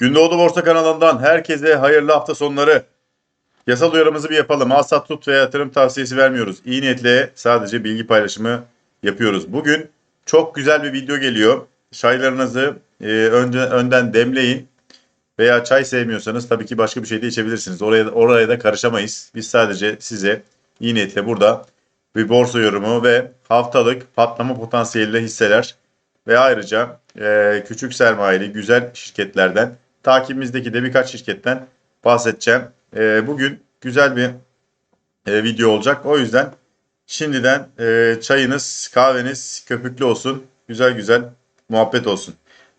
Gündoğdu Borsa kanalından herkese hayırlı hafta sonları. Yasal uyarımızı bir yapalım. Alsat tut ve yatırım tavsiyesi vermiyoruz. İyi niyetle sadece bilgi paylaşımı yapıyoruz. Bugün çok güzel bir video geliyor. Çaylarınızı e, önce, önden demleyin. Veya çay sevmiyorsanız tabii ki başka bir şey de içebilirsiniz. Oraya, oraya da karışamayız. Biz sadece size iyi niyetle burada bir borsa yorumu ve haftalık patlama potansiyeliyle hisseler ve ayrıca e, küçük sermayeli güzel şirketlerden takibimizdeki de birkaç şirketten bahsedeceğim. E, bugün güzel bir e, video olacak. O yüzden şimdiden e, çayınız, kahveniz köpüklü olsun. Güzel güzel muhabbet olsun.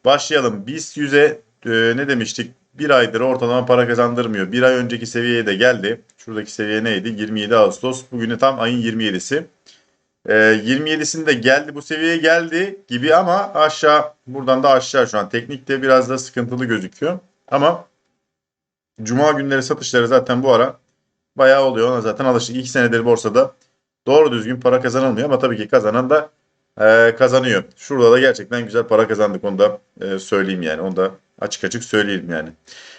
Başlayalım. BIST 100'e e, ne demiştik? Bir aydır ortalama para kazandırmıyor. Bir ay önceki seviyeye de geldi. Şuradaki seviye neydi? 27 Ağustos. Bugün tam ayın 27'si. Ee, 27'sinde geldi bu seviyeye geldi gibi ama aşağı buradan da aşağı şu an. Teknikte biraz da sıkıntılı gözüküyor. Ama Cuma günleri satışları zaten bu ara bayağı oluyor. Ona zaten alıştık. İki senedir borsada doğru düzgün para kazanılmıyor ama tabii ki kazanan da e, kazanıyor. Şurada da gerçekten güzel para kazandık. Onu da e, söyleyeyim yani. Onu da açık açık söyleyeyim yani.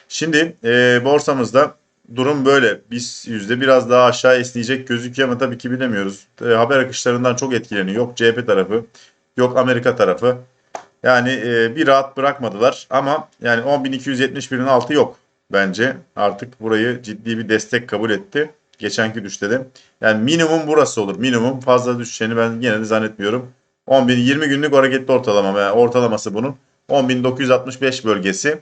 Şimdi e, borsamızda durum böyle. Biz yüzde biraz daha aşağı esneyecek gözüküyor ama tabii ki bilemiyoruz. E, haber akışlarından çok etkileniyor. Yok CHP tarafı, yok Amerika tarafı. Yani e, bir rahat bırakmadılar ama yani 10.271'in altı yok bence. Artık burayı ciddi bir destek kabul etti. Geçenki düşte de. Yani minimum burası olur. Minimum fazla düşeceğini ben yine de zannetmiyorum. 10.000 20 günlük hareketli ortalama yani ortalaması bunun 10.965 bölgesi.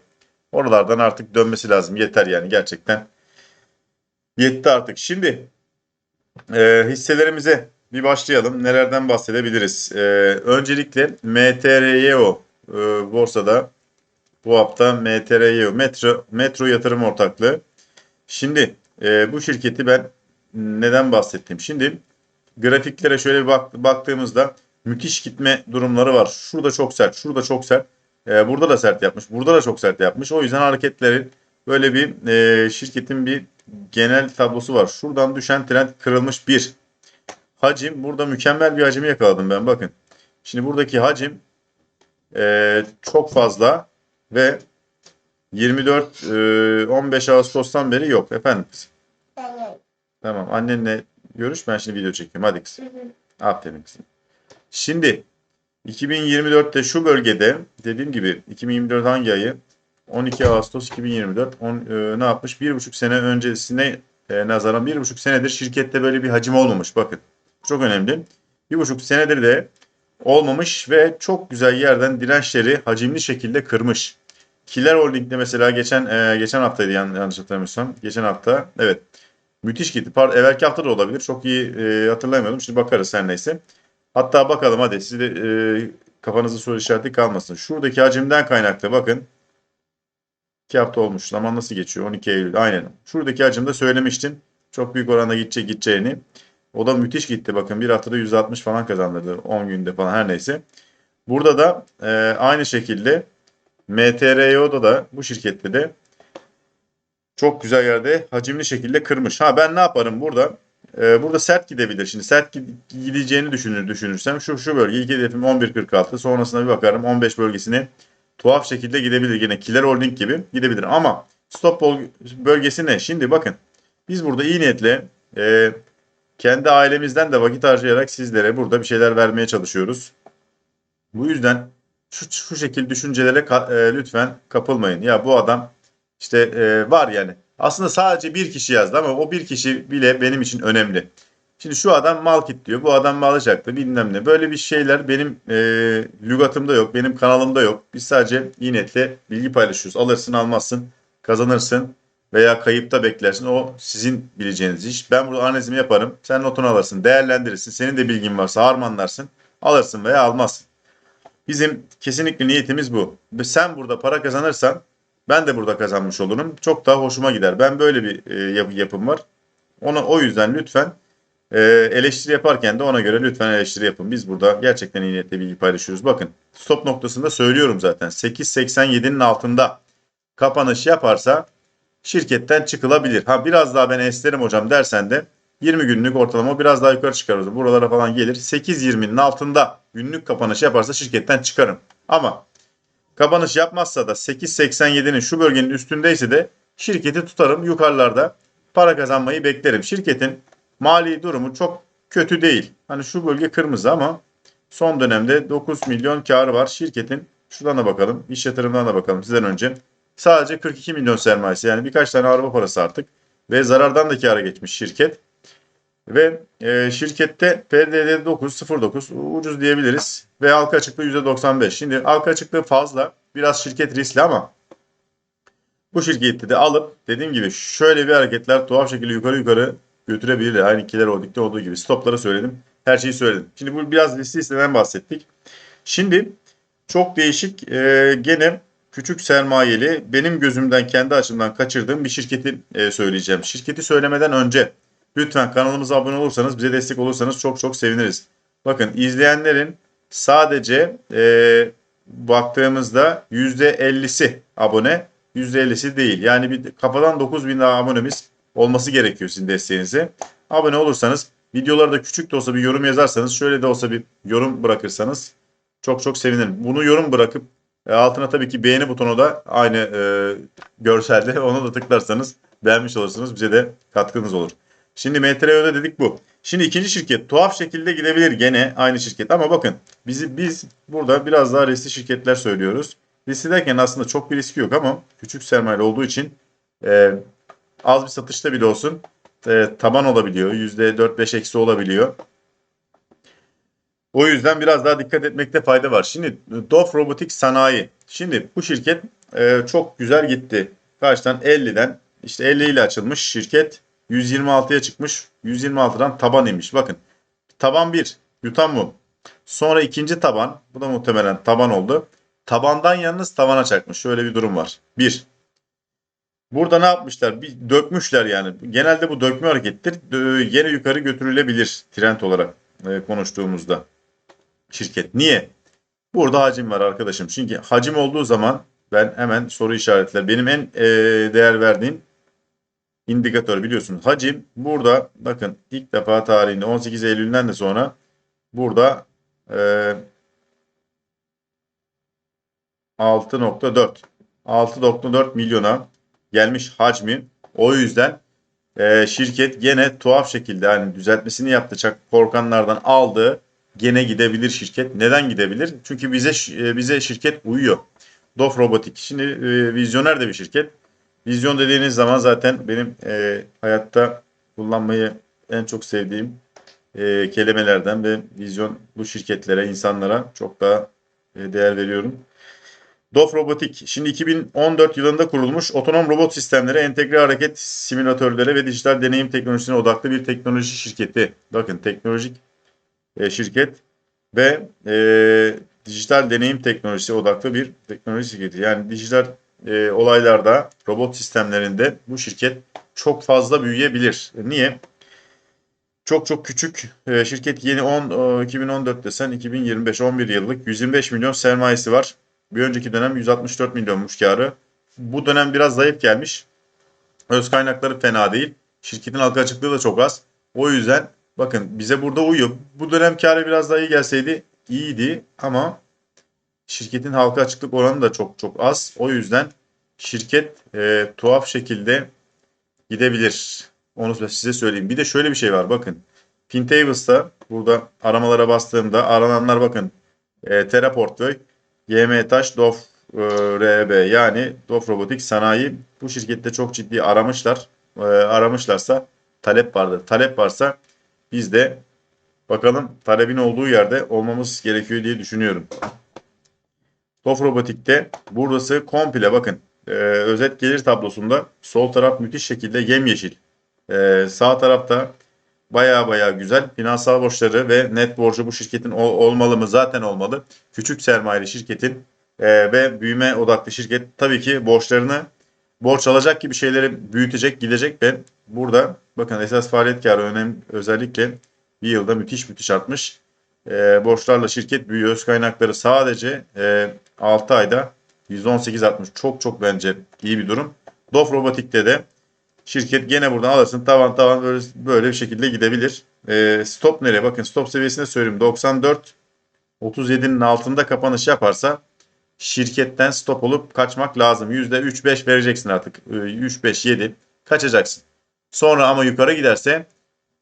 Oralardan artık dönmesi lazım. Yeter yani gerçekten. Yetti artık. Şimdi e, hisselerimize bir başlayalım. Nelerden bahsedebiliriz? E, öncelikle MTRYO e, borsada bu hafta MTRYO Metro, Metro Yatırım Ortaklığı. Şimdi e, bu şirketi ben neden bahsettim? Şimdi grafiklere şöyle bak, baktığımızda müthiş gitme durumları var. Şurada çok sert, şurada çok sert. E, burada da sert yapmış, burada da çok sert yapmış. O yüzden hareketlerin böyle bir e, şirketin bir genel tablosu var. Şuradan düşen trend kırılmış bir. Hacim burada mükemmel bir hacimi yakaladım ben bakın. Şimdi buradaki hacim e, çok fazla ve 24 e, 15 Ağustos'tan beri yok efendim kızım. Tamam annenle görüş ben şimdi video çekiyorum hadi kızım. Aferin kızım. Şimdi 2024'te şu bölgede dediğim gibi 2024 hangi ayı? 12 Ağustos 2024 on, e, ne yapmış? Bir buçuk sene öncesine e, nazaran bir buçuk senedir şirkette böyle bir hacim olmamış. Bakın çok önemli. Bir buçuk senedir de olmamış ve çok güzel yerden dirençleri hacimli şekilde kırmış. Kiler Holding'de mesela geçen e, geçen haftaydı yan, yanlış hatırlamıyorsam. Geçen hafta evet müthiş gitti. Pardon evvelki hafta da olabilir. Çok iyi e, hatırlamıyordum. Şimdi bakarız her neyse. Hatta bakalım hadi siz de e, kafanızda soru işareti kalmasın. Şuradaki hacimden kaynaklı bakın 2 hafta olmuş. Zaman nasıl geçiyor? 12 Eylül. Aynen. Şuradaki hacimde söylemiştim. Çok büyük oranda gidecek gideceğini. O da müthiş gitti. Bakın bir haftada %60 falan kazandırdı. 10 günde falan her neyse. Burada da e, aynı şekilde MTRYO'da da bu şirkette de çok güzel yerde hacimli şekilde kırmış. Ha ben ne yaparım burada? Ee, burada sert gidebilir. Şimdi sert gideceğini düşünür düşünürsem şu şu bölge ilk hedefim 11.46 sonrasına bir bakarım 15 bölgesine tuhaf şekilde gidebilir. Yine Killer Holding gibi gidebilir. Ama stop bölgesi ne? Şimdi bakın biz burada iyi niyetle e, kendi ailemizden de vakit harcayarak sizlere burada bir şeyler vermeye çalışıyoruz. Bu yüzden şu, şu şekilde düşüncelere ka, e, lütfen kapılmayın. Ya bu adam işte e, var yani. Aslında sadece bir kişi yazdı ama o bir kişi bile benim için önemli. Şimdi şu adam mal kit diyor. Bu adam mal alacaktı bilmem ne. Böyle bir şeyler benim e, lügatımda yok. Benim kanalımda yok. Biz sadece iyi niyetle bilgi paylaşıyoruz. Alırsın almazsın kazanırsın veya kayıpta beklersin. O sizin bileceğiniz iş. Ben burada analizimi yaparım. Sen notunu alırsın. Değerlendirirsin. Senin de bilgin varsa harmanlarsın. Alırsın veya almazsın. Bizim kesinlikle niyetimiz bu. Sen burada para kazanırsan ben de burada kazanmış olurum. Çok daha hoşuma gider. Ben böyle bir e, yap yapım var. Ona o yüzden lütfen e, eleştiri yaparken de ona göre lütfen eleştiri yapın. Biz burada gerçekten iyi niyetle bilgi paylaşıyoruz. Bakın stop noktasında söylüyorum zaten. 8.87'nin altında kapanış yaparsa şirketten çıkılabilir. Ha biraz daha ben esnerim hocam dersen de 20 günlük ortalama biraz daha yukarı çıkarız. Buralara falan gelir. 8.20'nin altında günlük kapanış yaparsa şirketten çıkarım. Ama Kapanış yapmazsa da 8.87'nin şu bölgenin üstündeyse de şirketi tutarım yukarılarda para kazanmayı beklerim. Şirketin mali durumu çok kötü değil. Hani şu bölge kırmızı ama son dönemde 9 milyon karı var. Şirketin şuradan da bakalım. iş yatırımdan da bakalım sizden önce. Sadece 42 milyon sermayesi yani birkaç tane araba parası artık. Ve zarardan da kâra geçmiş şirket. Ve e, şirkette PDD 909 ucuz diyebiliriz. Ve halka açıklığı %95. Şimdi halka açıklığı fazla. Biraz şirket riskli ama bu şirketi de alıp dediğim gibi şöyle bir hareketler tuhaf şekilde yukarı yukarı götürebilir. Aynı Kiler Holding'de olduğu gibi. Stopları söyledim. Her şeyi söyledim. Şimdi bu biraz riskli listeden bahsettik. Şimdi çok değişik e, gene küçük sermayeli benim gözümden kendi açımdan kaçırdığım bir şirketi e, söyleyeceğim. Şirketi söylemeden önce lütfen kanalımıza abone olursanız bize destek olursanız çok çok seviniriz. Bakın izleyenlerin sadece e, baktığımızda %50'si abone %50'si değil. Yani bir kafadan 9000 daha abonemiz olması gerekiyor sizin desteğinize. Abone olursanız videolarda küçük de olsa bir yorum yazarsanız şöyle de olsa bir yorum bırakırsanız çok çok sevinirim. Bunu yorum bırakıp e, altına tabii ki beğeni butonu da aynı e, görselde onu da tıklarsanız beğenmiş olursunuz. Bize de katkınız olur. Şimdi MTRO'da dedik bu. Şimdi ikinci şirket tuhaf şekilde gidebilir gene aynı şirket ama bakın bizi biz burada biraz daha riskli şirketler söylüyoruz. Riskli derken aslında çok bir riski yok ama küçük sermayeli olduğu için e, az bir satışta bile olsun e, taban olabiliyor. %4-5 eksi olabiliyor. O yüzden biraz daha dikkat etmekte fayda var. Şimdi Dof Robotik Sanayi. Şimdi bu şirket e, çok güzel gitti. Karşıdan 50'den işte 50 ile açılmış şirket 126'ya çıkmış. 126'dan taban inmiş. Bakın taban 1 yutan mum. Sonra ikinci taban. Bu da muhtemelen taban oldu. Tabandan yalnız tavana çakmış. Şöyle bir durum var. 1. Burada ne yapmışlar? Bir dökmüşler yani. Genelde bu dökme harekettir. Yine yukarı götürülebilir trend olarak e, konuştuğumuzda şirket. Niye? Burada hacim var arkadaşım. Çünkü hacim olduğu zaman ben hemen soru işaretler. Benim en e, değer verdiğim indikatör biliyorsunuz. Hacim burada bakın ilk defa tarihinde 18 Eylül'den de sonra burada e, 6.4 6.4 milyona gelmiş hacmi. O yüzden e, şirket gene tuhaf şekilde hani düzeltmesini yaptı. Çak korkanlardan aldı. Gene gidebilir şirket. Neden gidebilir? Çünkü bize e, bize şirket uyuyor. Dof Robotik. Şimdi e, vizyoner de bir şirket. Vizyon dediğiniz zaman zaten benim e, hayatta kullanmayı en çok sevdiğim e, kelimelerden ve vizyon bu şirketlere, insanlara çok daha e, değer veriyorum. Dof Robotik, şimdi 2014 yılında kurulmuş otonom robot sistemleri, entegre hareket simülatörleri ve dijital deneyim teknolojisine odaklı bir teknoloji şirketi. Bakın teknolojik e, şirket ve e, dijital deneyim teknolojisi odaklı bir teknoloji şirketi. Yani dijital e, olaylarda, robot sistemlerinde bu şirket çok fazla büyüyebilir. Niye? Çok çok küçük e, şirket yeni 10 e, 2014 desen 2025 11 yıllık 125 milyon sermayesi var. Bir önceki dönem 164 milyonmuş karı. Bu dönem biraz zayıf gelmiş. Öz kaynakları fena değil. Şirketin halka açıklığı da çok az. O yüzden bakın bize burada uyup bu dönem karı biraz daha iyi gelseydi iyiydi ama şirketin halka açıklık oranı da çok çok az. O yüzden şirket e, tuhaf şekilde gidebilir. Onu size söyleyeyim. Bir de şöyle bir şey var bakın. Fintables'ta burada aramalara bastığımda arananlar bakın e, Terra Portföy, YM Taş, Dof e, RB yani Dof Robotik Sanayi bu şirkette çok ciddi aramışlar. E, aramışlarsa talep vardır. Talep varsa biz de bakalım talebin olduğu yerde olmamız gerekiyor diye düşünüyorum. Dof Robotik'te burası komple bakın e, özet gelir tablosunda sol taraf müthiş şekilde yemyeşil. E, sağ tarafta baya baya güzel. Finansal borçları ve net borcu bu şirketin ol, olmalı mı? Zaten olmalı. Küçük sermayeli şirketin e, ve büyüme odaklı şirket tabii ki borçlarını borç alacak gibi şeyleri büyütecek, gidecek ve burada bakın esas faaliyet karı önem özellikle bir yılda müthiş müthiş artmış. E, borçlarla şirket büyüyor. Öz kaynakları sadece e, 6 ayda %18 artmış. Çok çok bence iyi bir durum. Dof Robotik'te de şirket gene buradan alırsın tavan tavan böyle, böyle bir şekilde gidebilir. E, stop nereye? Bakın stop seviyesine söyleyeyim. 94 37'nin altında kapanış yaparsa şirketten stop olup kaçmak lazım. %3-5 vereceksin artık. 3-5-7 kaçacaksın. Sonra ama yukarı giderse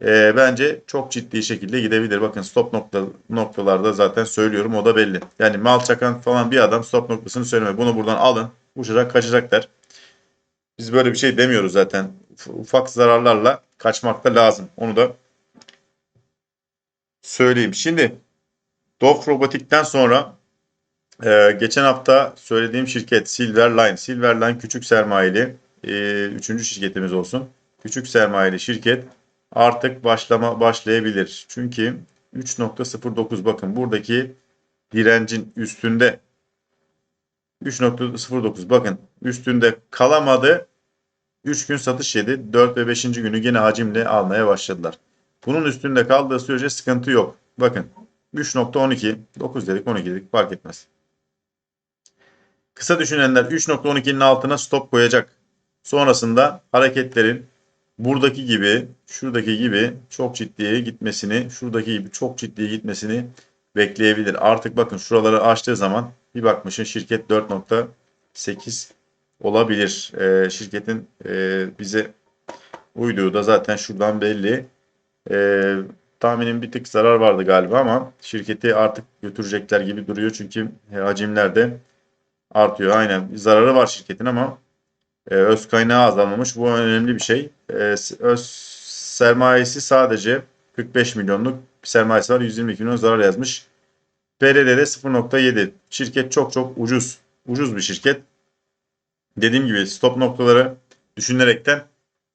e, bence çok ciddi şekilde gidebilir. Bakın stop nokta, noktalarda zaten söylüyorum o da belli. Yani mal çakan falan bir adam stop noktasını söyleme. Bunu buradan alın. Uçacak kaçacaklar. Biz böyle bir şey demiyoruz zaten. Ufak zararlarla kaçmak da lazım. Onu da söyleyeyim. Şimdi Dof Robotik'ten sonra e, geçen hafta söylediğim şirket Silverline. Silverline küçük sermayeli e, üçüncü şirketimiz olsun. Küçük sermayeli şirket artık başlama başlayabilir. Çünkü 3.09 bakın buradaki direncin üstünde 3.09 bakın üstünde kalamadı. 3 gün satış yedi. 4 ve 5. günü yine hacimle almaya başladılar. Bunun üstünde kaldığı sürece sıkıntı yok. Bakın 3.12 9 dedik 12 dedik fark etmez. Kısa düşünenler 3.12'nin altına stop koyacak. Sonrasında hareketlerin buradaki gibi, şuradaki gibi çok ciddiye gitmesini, şuradaki gibi çok ciddiye gitmesini bekleyebilir. Artık bakın şuraları açtığı zaman bir bakmışın şirket 4.8 olabilir. Ee, şirketin e, bize uyduğu da zaten şuradan belli. Ee, tahminim bir tık zarar vardı galiba ama şirketi artık götürecekler gibi duruyor. Çünkü hacimler de artıyor. Aynen zararı var şirketin ama e, öz kaynağı azalmamış. Bu önemli bir şey. E, öz sermayesi sadece 45 milyonluk bir sermayesi var. 122 milyon zarar yazmış. PRD'de 0.7. Şirket çok çok ucuz. Ucuz bir şirket. Dediğim gibi stop noktaları düşünerekten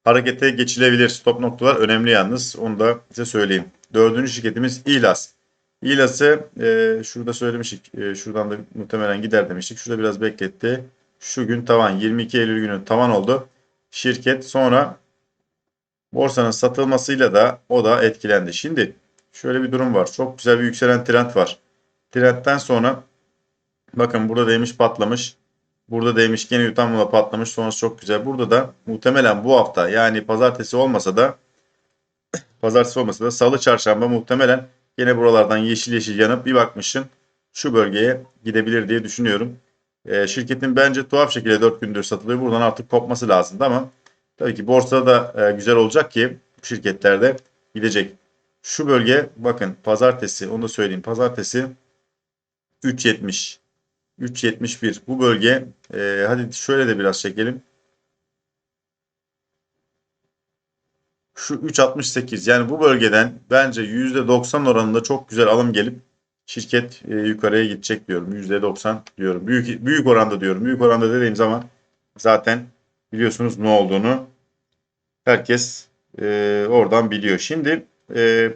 harekete geçilebilir. Stop noktalar önemli yalnız. Onu da size söyleyeyim. Dördüncü şirketimiz İlas. İlas'ı e, şurada söylemiştik. E, şuradan da muhtemelen gider demiştik. Şurada biraz bekletti. Şu gün tavan 22 Eylül günü tavan oldu. Şirket sonra borsanın satılmasıyla da o da etkilendi. Şimdi şöyle bir durum var. Çok güzel bir yükselen trend var. Trendten sonra bakın burada değmiş patlamış. Burada değmiş gene yutamla patlamış. Sonrası çok güzel. Burada da muhtemelen bu hafta yani pazartesi olmasa da pazartesi olmasa da salı çarşamba muhtemelen yine buralardan yeşil yeşil yanıp bir bakmışın şu bölgeye gidebilir diye düşünüyorum. E, şirketin bence tuhaf şekilde 4 gündür satılıyor. Buradan artık kopması lazımdı ama tabii ki borsada da e, güzel olacak ki bu şirketlerde gidecek. Şu bölge bakın pazartesi onu da söyleyeyim. Pazartesi 3.70 3.71 bu bölge e, hadi şöyle de biraz çekelim. Şu 3.68 yani bu bölgeden bence %90 oranında çok güzel alım gelip şirket e, yukarıya gidecek diyorum. %90 diyorum. Büyük büyük oranda diyorum. Büyük oranda dediğim zaman zaten biliyorsunuz ne olduğunu herkes e, oradan biliyor. Şimdi e,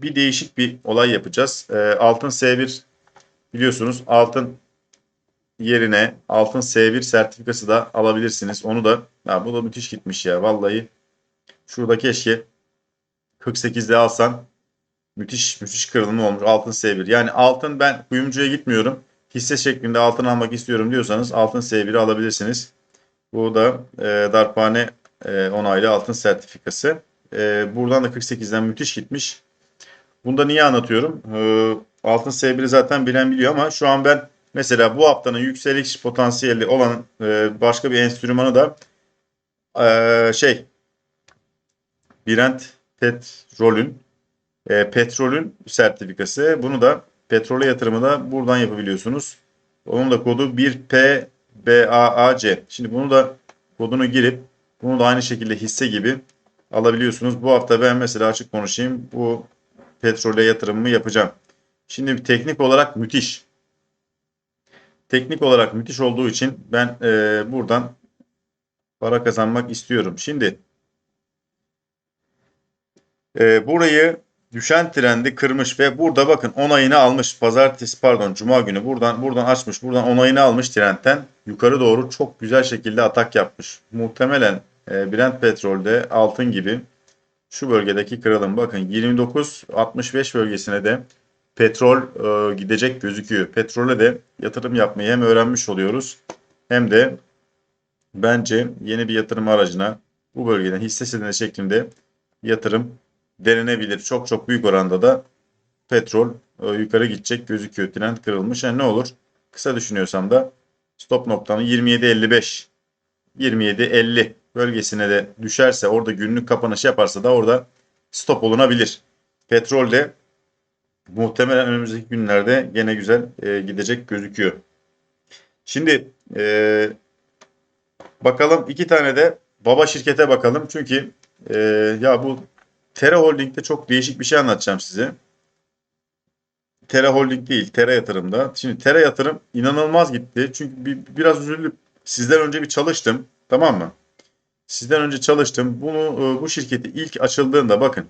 bir değişik bir olay yapacağız. E, altın S1 biliyorsunuz altın yerine altın S1 sertifikası da alabilirsiniz. Onu da ha, bu da müthiş gitmiş ya vallahi. Şurada keşke 48'de alsan müthiş müthiş kırılımı olmuş altın S1. Yani altın ben kuyumcuya gitmiyorum. Hisse şeklinde altın almak istiyorum diyorsanız altın S1'i alabilirsiniz. Bu da e, darphane e, onaylı altın sertifikası. E, buradan da 48'den müthiş gitmiş. Bunu da niye anlatıyorum? E, altın S1'i zaten bilen biliyor ama şu an ben mesela bu haftanın yükseliş potansiyeli olan e, başka bir enstrümanı da e, şey Brent Petrol'ün e, petrolün sertifikası. Bunu da petrole yatırımı da buradan yapabiliyorsunuz. Onun da kodu 1PBAAC. Şimdi bunu da kodunu girip bunu da aynı şekilde hisse gibi alabiliyorsunuz. Bu hafta ben mesela açık konuşayım. Bu petrole yatırımımı yapacağım. Şimdi teknik olarak müthiş. Teknik olarak müthiş olduğu için ben e, buradan para kazanmak istiyorum. Şimdi e, burayı düşen trendi kırmış ve burada bakın onayını almış. Pazartesi pardon cuma günü buradan buradan açmış. Buradan onayını almış trendten yukarı doğru çok güzel şekilde atak yapmış. Muhtemelen e, Brent petrolde altın gibi şu bölgedeki kırılım bakın 29-65 bölgesine de petrol e, gidecek gözüküyor. Petrole de yatırım yapmayı hem öğrenmiş oluyoruz hem de bence yeni bir yatırım aracına bu bölgeden hisse senedi şeklinde yatırım denenebilir. Çok çok büyük oranda da petrol e, yukarı gidecek gözüküyor. Trend kırılmış. Yani ne olur? Kısa düşünüyorsam da stop noktamı 27.55 27.50 bölgesine de düşerse orada günlük kapanış yaparsa da orada stop olunabilir. Petrol de muhtemelen önümüzdeki günlerde gene güzel e, gidecek gözüküyor. Şimdi e, bakalım iki tane de baba şirkete bakalım. Çünkü e, ya bu Tera Holding'de çok değişik bir şey anlatacağım size. Tera Holding değil, Tera Yatırım'da. Şimdi Tera Yatırım inanılmaz gitti. Çünkü bir, biraz üzüldüm. Sizden önce bir çalıştım. Tamam mı? Sizden önce çalıştım. Bunu e, bu şirketi ilk açıldığında bakın.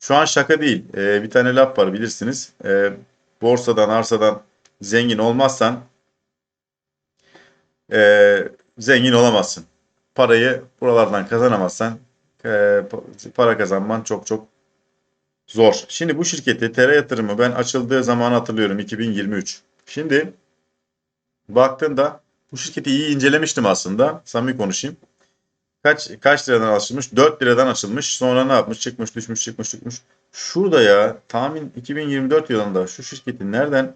Şu an şaka değil. E, bir tane laf var bilirsiniz. E, borsadan, arsadan zengin olmazsan zengin olamazsın. Parayı buralardan kazanamazsan para kazanman çok çok zor. Şimdi bu şirketi TR yatırımı ben açıldığı zaman hatırlıyorum 2023. Şimdi baktığında bu şirketi iyi incelemiştim aslında. Samimi konuşayım. Kaç kaç liradan açılmış? 4 liradan açılmış. Sonra ne yapmış? Çıkmış, düşmüş, çıkmış, çıkmış. Şurada ya tahmin 2024 yılında şu şirketin nereden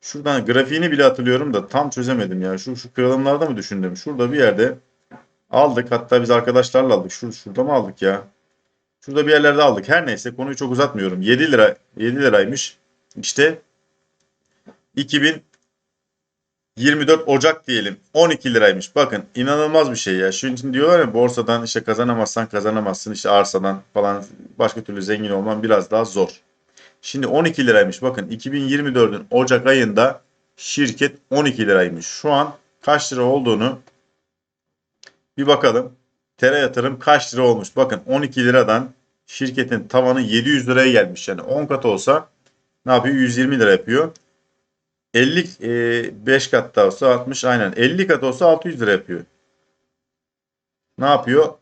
şuradan grafiğini bile hatırlıyorum da tam çözemedim ya. Şu şu kırılımlarda mı düşündüm? Şurada bir yerde aldık. Hatta biz arkadaşlarla aldık. Şur, şurada mı aldık ya? Şurada bir yerlerde aldık. Her neyse konuyu çok uzatmıyorum. 7 lira 7 liraymış. İşte 2024 Ocak diyelim. 12 liraymış. Bakın inanılmaz bir şey ya. Şimdi diyorlar ya borsadan işte kazanamazsan kazanamazsın. işte arsadan falan başka türlü zengin olman biraz daha zor. Şimdi 12 liraymış. Bakın 2024'ün Ocak ayında şirket 12 liraymış. Şu an kaç lira olduğunu bir bakalım. Tera yatırım kaç lira olmuş? Bakın 12 liradan şirketin tavanı 700 liraya gelmiş. Yani 10 kat olsa ne yapıyor? 120 lira yapıyor. 50 5 kat da olsa 60 aynen 50 kat olsa 600 lira yapıyor. Ne yapıyor?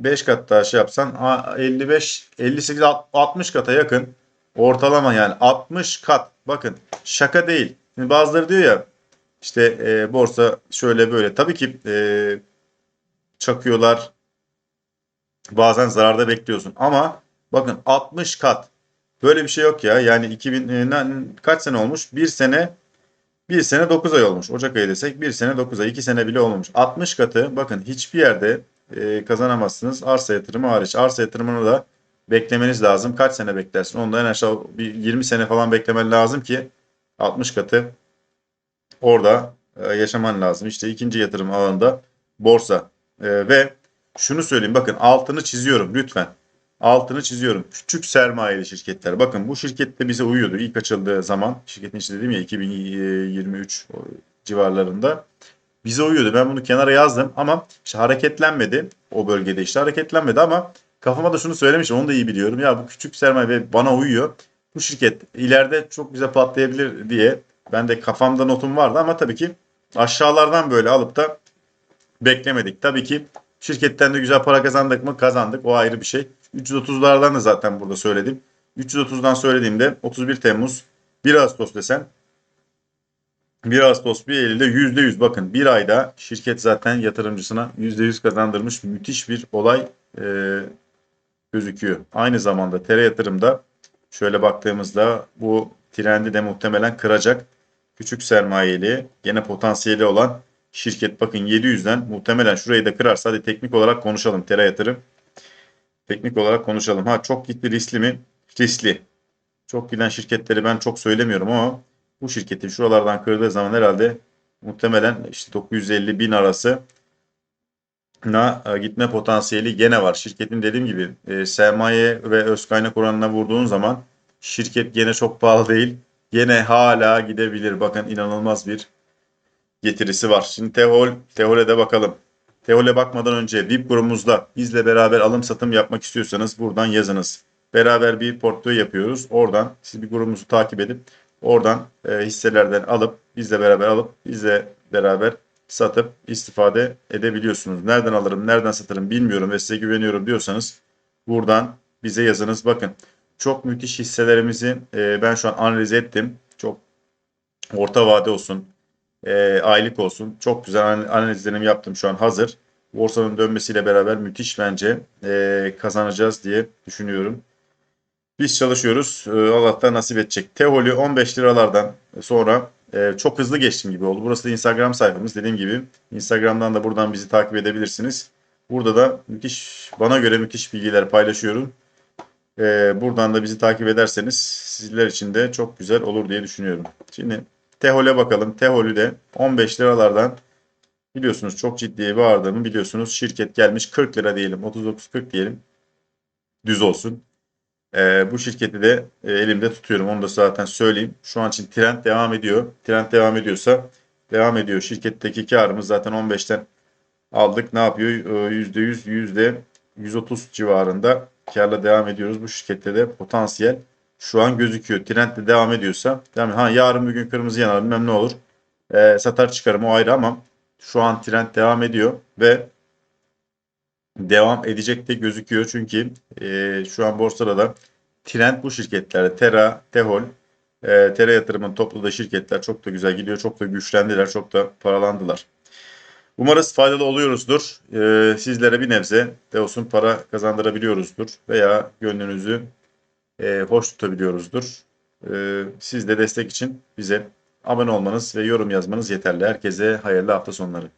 5 kat daha şey yapsan 55 58 60 kata yakın ortalama yani 60 kat. Bakın şaka değil. Şimdi bazıları diyor ya işte e, borsa şöyle böyle. Tabii ki e, çakıyorlar. Bazen zararda bekliyorsun. Ama bakın 60 kat. Böyle bir şey yok ya. Yani 2000 e, kaç sene olmuş? Bir sene bir sene 9 ay olmuş. Ocak ayı desek bir sene 9 ay. 2 sene bile olmamış. 60 katı bakın hiçbir yerde e, kazanamazsınız. Arsa yatırımı hariç. Arsa yatırımını da beklemeniz lazım. Kaç sene beklersin? Onda en aşağı bir 20 sene falan beklemen lazım ki 60 katı orada e, yaşaman lazım. İşte ikinci yatırım alanında borsa. E, ve şunu söyleyeyim bakın altını çiziyorum lütfen. Altını çiziyorum. Küçük sermayeli şirketler. Bakın bu şirket de bize uyuyordu ilk açıldığı zaman. Şirketin içinde dedim ya 2023 civarlarında. Bize uyuyordu. Ben bunu kenara yazdım ama işte hareketlenmedi. O bölgede işte hareketlenmedi ama kafama da şunu söylemişim. Onu da iyi biliyorum. Ya bu küçük sermaye ve bana uyuyor. Bu şirket ileride çok güzel patlayabilir diye ben de kafamda notum vardı ama tabii ki aşağılardan böyle alıp da beklemedik. Tabii ki şirketten de güzel para kazandık mı? Kazandık. O ayrı bir şey. 330'lardan da zaten burada söyledim. 330'dan söylediğimde 31 Temmuz 1 Ağustos desen 1 Ağustos 1 Eylül'de %100 bakın bir ayda şirket zaten yatırımcısına %100 kazandırmış müthiş bir olay e, gözüküyor. Aynı zamanda tere yatırımda şöyle baktığımızda bu trendi de muhtemelen kıracak. Küçük sermayeli gene potansiyeli olan şirket bakın 700'den muhtemelen şurayı da kırarsa hadi teknik olarak konuşalım tere yatırım. Teknik olarak konuşalım. Ha çok gitti riskli mi? Riskli. Çok giden şirketleri ben çok söylemiyorum ama bu şirketin şuralardan kırdığı zaman herhalde muhtemelen işte 950 bin arası na e, gitme potansiyeli gene var. Şirketin dediğim gibi e, sermaye ve öz kaynak oranına vurduğun zaman şirket gene çok pahalı değil. Gene hala gidebilir. Bakın inanılmaz bir getirisi var. Şimdi Tehol, Tehol'e de bakalım. Teol'e bakmadan önce VIP grubumuzda bizle beraber alım satım yapmak istiyorsanız buradan yazınız. Beraber bir portföy yapıyoruz. Oradan siz bir grubumuzu takip edip oradan e, hisselerden alıp bizle beraber alıp bizle beraber satıp istifade edebiliyorsunuz. Nereden alırım, nereden satırım bilmiyorum ve size güveniyorum diyorsanız buradan bize yazınız. Bakın çok müthiş hisselerimizi e, ben şu an analiz ettim. Çok orta vade olsun, e, aylık olsun. Çok güzel analizlerimi yaptım şu an hazır. Borsanın dönmesiyle beraber müthiş bence e, kazanacağız diye düşünüyorum. Biz çalışıyoruz. E, Allah da nasip edecek. Teholü 15 liralardan sonra e, çok hızlı geçtim gibi oldu. Burası da Instagram sayfamız. Dediğim gibi Instagram'dan da buradan bizi takip edebilirsiniz. Burada da müthiş, bana göre müthiş bilgiler paylaşıyorum. E, buradan da bizi takip ederseniz sizler için de çok güzel olur diye düşünüyorum. Şimdi Tehol'e bakalım. Tehol'ü de 15 liralardan biliyorsunuz çok ciddiye bağırdığımı biliyorsunuz. Şirket gelmiş 40 lira diyelim. 39-40 diyelim. Düz olsun. Ee, bu şirketi de e, elimde tutuyorum. Onu da zaten söyleyeyim. Şu an için trend devam ediyor. Trend devam ediyorsa devam ediyor. Şirketteki karımız zaten 15'ten aldık. Ne yapıyor? Ee, %100, %130 civarında karla devam ediyoruz. Bu şirkette de potansiyel şu an gözüküyor. Trend de devam ediyorsa yani ha yarın bir gün kırmızı yanar bilmem ne olur. Ee, satar çıkarım o ayrı ama şu an trend devam ediyor ve devam edecek de gözüküyor. Çünkü e, şu an borsada da trend bu şirketlerde. Tera, Tehol, e, Tera yatırımın topladığı şirketler çok da güzel gidiyor. Çok da güçlendiler. Çok da paralandılar. Umarız faydalı oluyoruzdur. E, sizlere bir nebze de olsun para kazandırabiliyoruzdur. Veya gönlünüzü e, hoş tutabiliyoruzdur. E, siz de destek için bize abone olmanız ve yorum yazmanız yeterli. Herkese hayırlı hafta sonları.